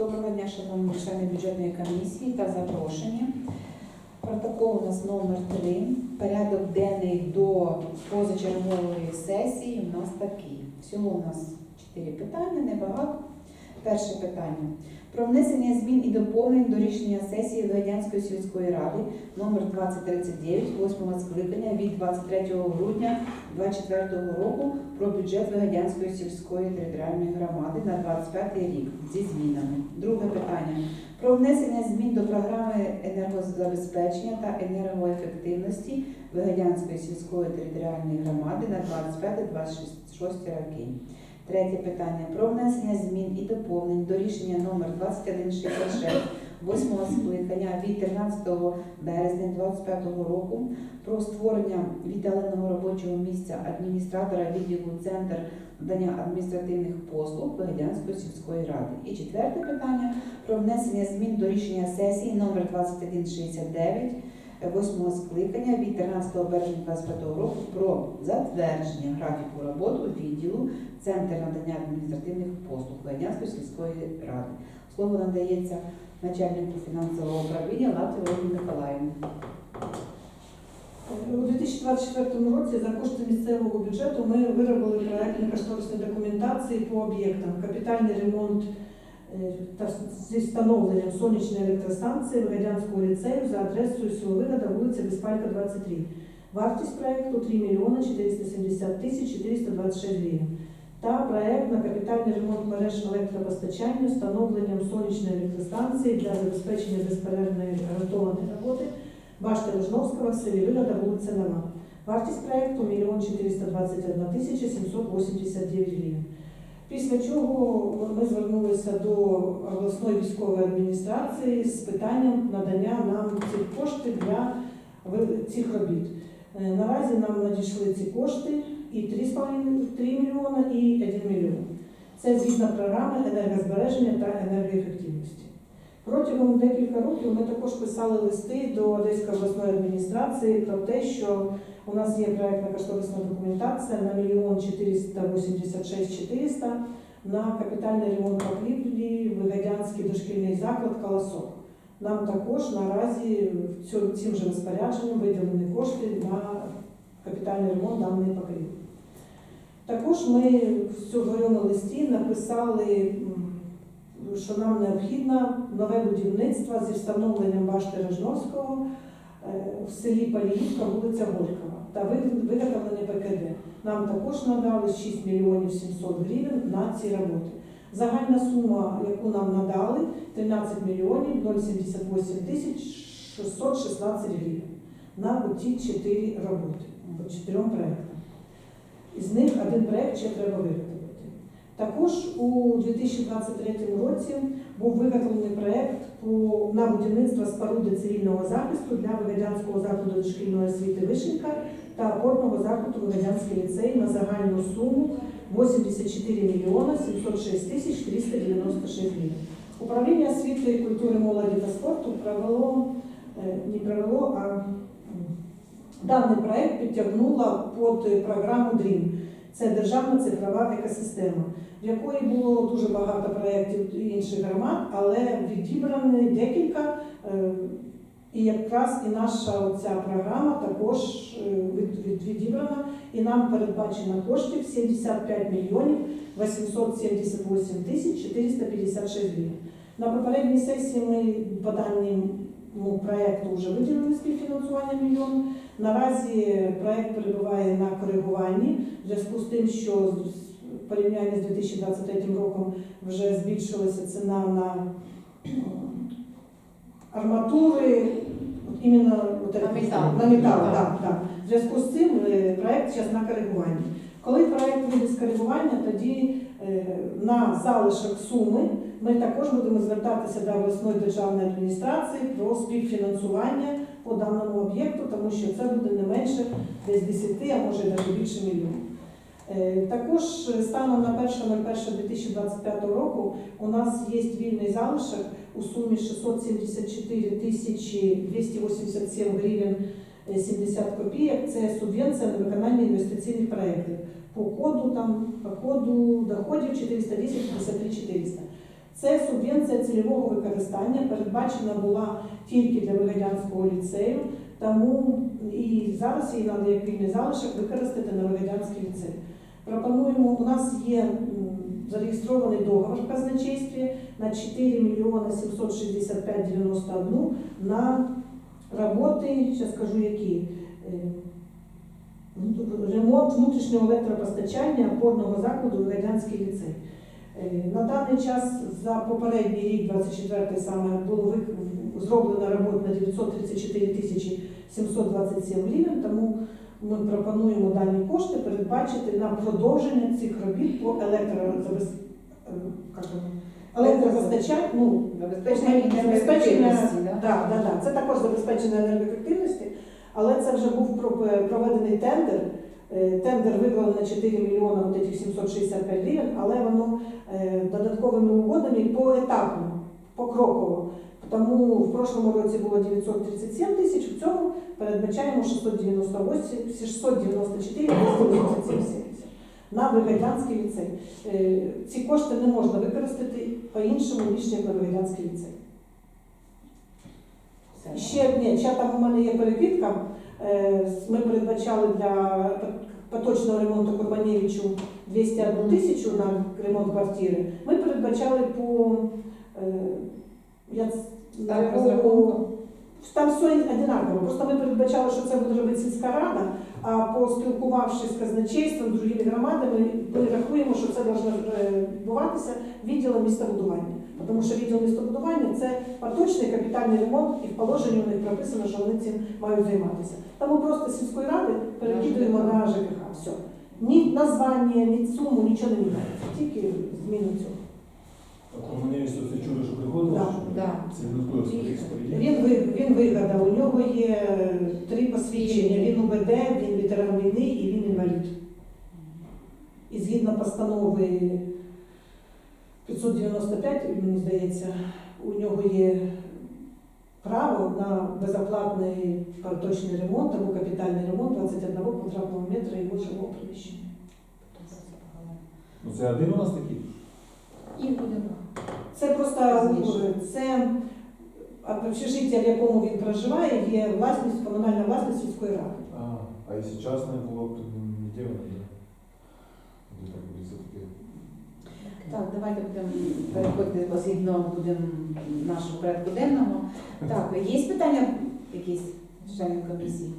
Доброго дня, шановні члени бюджетної комісії та запрошені. Протокол у нас номер 3. Порядок денний до позачергової сесії у нас такий. Всього у нас 4 питання, небагато. Перше питання. Про внесення змін і доповнень до рішення сесії Вигадянської сільської ради номер 2039 8 скликання від 23 грудня 2024 року про бюджет Вигадянської сільської територіальної громади на 25 рік зі змінами. Друге питання. Про внесення змін до програми енергозабезпечення та енергоефективності Вигадянської сільської територіальної громади на 25-26 роки. Третє питання. Про внесення змін і доповнень до рішення номер 2166 8 скликання від 13 березня 2025 року про створення віддаленого робочого місця адміністратора відділу Центр надання адміністративних послуг Вигадянської сільської ради. І четверте питання про внесення змін до рішення сесії номер 2169 восьмого скликання від 13 березня 2025 року про затвердження графіку роботи відділу Центр надання адміністративних послуг Вигадянської сільської ради. Слово надається начальнику фінансового управління Латві Ольгі Миколаївні. У 2024 році за кошти місцевого бюджету ми виробили проектні кошторисні документації по об'єктам. Капітальний ремонт та зі встановленням сонячної електростанції Вигадянського ліцею за адресою село Вигода, вулиця Безпалька, 23. Вартість проекту 3 мільйони 470 тисяч 426 гривень. Та проект на капітальний ремонт мереж електропостачання, встановленням сонячної електростанції для забезпечення безперервної гарантованої роботи Башта Лежновського в Вигода, вулиця Нова. Вартість проекту 1 мільйон 421 тисяча 789 гривень. Після чого ми звернулися до обласної військової адміністрації з питанням надання нам цих коштів для цих робіт. Е, Наразі нам надійшли ці кошти і 3,5 мільйона, і 1 мільйон. Це згідно програми енергозбереження та енергоефективності. Протягом декілька років ми також писали листи до Одеської обласної адміністрації про те, що у нас є проектна кошторисна документація на мільйон 486 400 на капітальний ремонт покрівлі Вигадянський дошкільний заклад Колосок. Нам також наразі цим же розпорядженням виділені кошти на капітальний ремонт даної покрівлі. Також ми в цьому листі написали, що нам необхідно нове будівництво зі встановленням башти Рожновського в селі Паліївка, вулиця Горького та ви- виготовлення ПКД. Нам також надали 6 мільйонів 700 гривень на ці роботи. Загальна сума, яку нам надали, 13 мільйонів 078 тисяч 616 гривень на ті 4 роботи, по 4 проектам. Із них один проект ще треба виготовити. Також у 2023 році був виготовлений проект по, на будівництво споруди цивільного захисту для Вигадянського закладу дошкільної освіти Вишенька та опорного закладу Вигадянський ліцей на загальну суму 84 мільйона 706 тисяч 396 гривень. Управління освіти, культури, молоді та спорту провело, е, не провело, а даний проект підтягнуло під програму DREAM. Це державна цифрова екосистема, в якої було дуже багато проєктів інших громад, але відібрані декілька. е, І якраз і наша оця програма також е, від, від, відібрана, і нам передбачено коштів 75 мільйонів 878 тисяч 456 гривень. На попередній сесії ми по даному проєкту вже виділили співфінансування мільйон. Наразі проєкт перебуває на коригуванні в зв'язку з тим, що в порівнянні з 2023 роком вже збільшилася ціна на арматури, от іменно от На метал. на метал, Так. так. В зв'язку з цим е, проєкт зараз на коригуванні. Коли проєкт вийде з коригування, тоді е, на залишок суми ми також будемо звертатися до обласної державної адміністрації про співфінансування по даному об'єкту, тому що це буде не менше десь 10, а може навіть більше мільйонів. Е, Також станом на 1.01.2025 року у нас є вільний залишок у сумі 674 тисячі 287 гривень е, 70 копійок. Це субвенція на виконання інвестиційних проєктів. По коду там по коду доходів 410 53 400. Це субвенція цільового використання, передбачена була тільки для Вигадянського ліцею, тому і зараз її треба як вільний залишок використати на Вигадянський ліцей. Пропонуємо, у нас є зареєстрований договор в казначействі на 4 мільйони 765 91 на роботи, зараз скажу які. Е, Ремонт внутрішнього електропостачання опорного закладу Вигадянський ліцей. Е, На даний час за попередній рік, 24 саме, було зроблено робота на 934 тисячі 727 гривень, тому ми пропонуємо дані кошти передбачити на продовження цих робіт по е, як. Ну, Забезпечення да? да, да. Це також забезпечення енергоефективності, але це вже був про- проведений тендер. Е, Тендер виграли на 4 мільйони от этих 765 гривень, але воно е, додатковими угодами поетапно, покроково. Тому в прошлому році було 937 тисяч, в цьому передбачаємо 698, 694 287 на Вигадянський ліцей. Е, Ці кошти не можна використати по-іншому, ніж як на Вигадянський ліцей. Ще ні, ще там у мене є перекидка. Е, Ми передбачали для поточного ремонту Курбанєвичу 201 тисячу на ремонт квартири. Ми передбачали по е, я Так, по- розрахунку. там все одинаково. Просто ми передбачали, що це буде робити сільська рада, а поспілкувавшись з казначейством, з другими громадами, ми рахуємо, може відбуватися відділом містобудування. Тому що відділ містобудування це поточний капітальний ремонт, і в положенні у них прописано, що вони цим мають займатися. Тому просто сільської ради перекидуємо на ЖКХ. Все. Ні названня, ні суму, нічого не міняється. Тільки зміну цього. А мені що це чудо, що. Да. Це. Він, ви- він вигадав, у нього є три посвідчення. Він УБД, він ветеран війни і він інвалід. І згідно постанови 595, мені здається, у нього є право на безоплатний поточний ремонт або капітальний ремонт 21 квадратного метра його жилого приміщення. Ну це один у нас такий? Їх буде Це просто це общежиття, в якому він проживає, є власність, комунальна власність сільської ради. А, а якщо частне було б, не де воно є? Де так буде все-таки? Так, давайте будемо переходити бо згідно будемо нашого порядку денного. Так, є питання якісь членів комісії?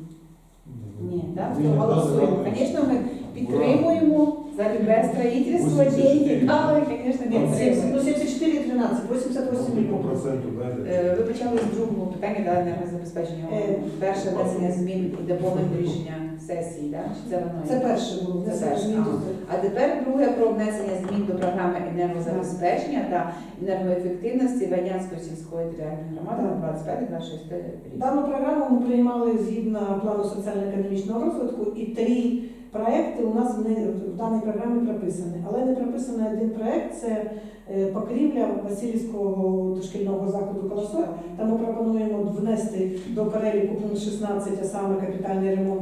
Ні, так? Голосуємо. Звісно, ми підтримуємо за любе строїтельство, 84. деньги, але, звісно, не Ні, підтримуємо. ну 74 13, 88 По мільйонів. проценту дайте. Е, Ви почали з другого питання да, енергозабезпечення. Е, Перше внесення змін і доповнень до рішення сесії, да? чи це воно? Це перше було. Це перше, до- А тепер друге про внесення змін до програми енергозабезпечення та енергоефективності Вадянської сільської територіальної громади на 25-26 рік. Дану програму ми приймали згідно плану соціально-економічного розвитку, і три проекти у нас не- в даній програмі прописані. Але не прописаний один проект це е, покрівля Васильівського дошкільного закладу колосок. Там ми пропонуємо внести до переліку пункт 16, а саме капітальний ремонт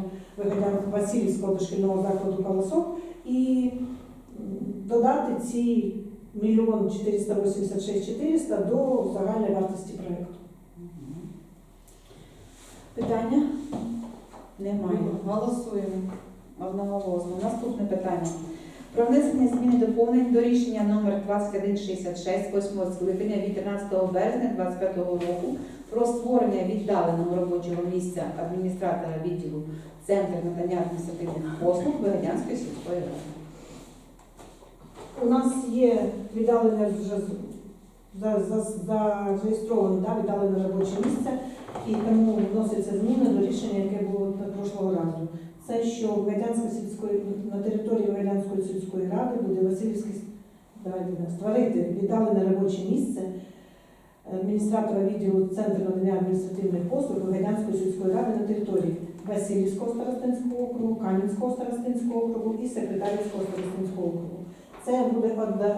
Васильівського дошкільного закладу колосок і додати ці мільйон 486 400 до загальної вартості проекту. Питання? Немає. Голосуємо одноголосно. Наступне питання. Про внесення змін і доповнень до рішення номер 2166 8 скликання від 13 березня 2025 року про створення віддаленого робочого місця адміністратора відділу Центру надання адміністративних послуг Вигадянської сільської ради. У нас є віддалене вже зареєстроване да, віддалене робоче місце, і тому вносяться зміни до рішення, яке було прошлого разу. Це що Вигадянська сільської на території Вигадянської сільської ради буде Васильівський створити віддалене робоче місце адміністратора відділу Центру надання адміністративних послуг Вигадянської сільської ради на території Васильівського старостинського округу, Кам'янського старостинського округу і Секретарівського старостинського округу. Це буде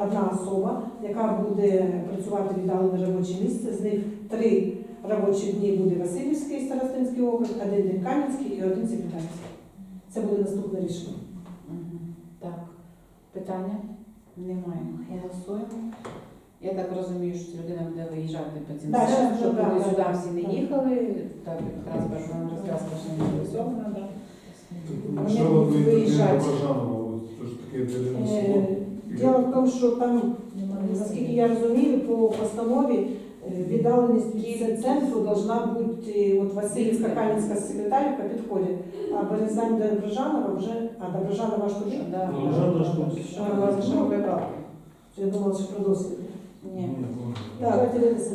одна, особа, яка буде працювати віддалене робоче місце. З них три робочі дні буде Васильівський старостинський округ, один Кам'янський і один секретарський. Це буде наступне рішення. Так. Питання? Немає. Голосуємо. Я так розумію, що людина буде виїжджати по цим Да, селам, щас, щоб да, вони да, сюди да. всі не Да. їхали, так як транспортна розв'язка ще не реалізована. Да. Вони Що будуть ви виїжджати. Ж таке Е. Діло в тому, що там, наскільки я розумію, по постанові віддаленість від центру должна бути, от Васильівська Кам'янська секретарка підходить, а Березань Доброжанова вже, а Доброжанова ж туди? Да. Я думала, що про досвід. Ні. ну, Так,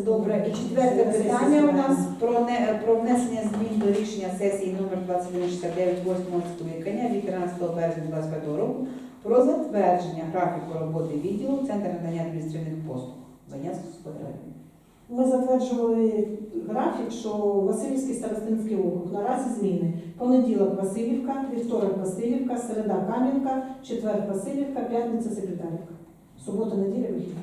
Добре, і четверте питання у нас про, не, про внесення змін до рішення сесії номер 2169 8 скликання від 13 березня 2025 року про затвердження графіку роботи відділу Центр надання адміністративних послуг Банянського району. Ми затверджували графік, що Васильівський старостинський округ наразі зміни. Понеділок Васильівка, вівторок Васильівка, середа Кам'янка, четвер Васильівка, п'ятниця Секретарівка. Субота, неділя вихідна.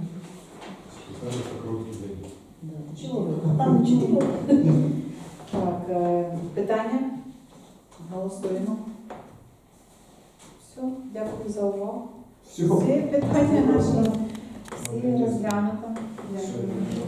Там чого? Так, е, питання? Голосуємо. Все, дякую за увагу. Все. Всі питання наші всі розглянуто. Дякую.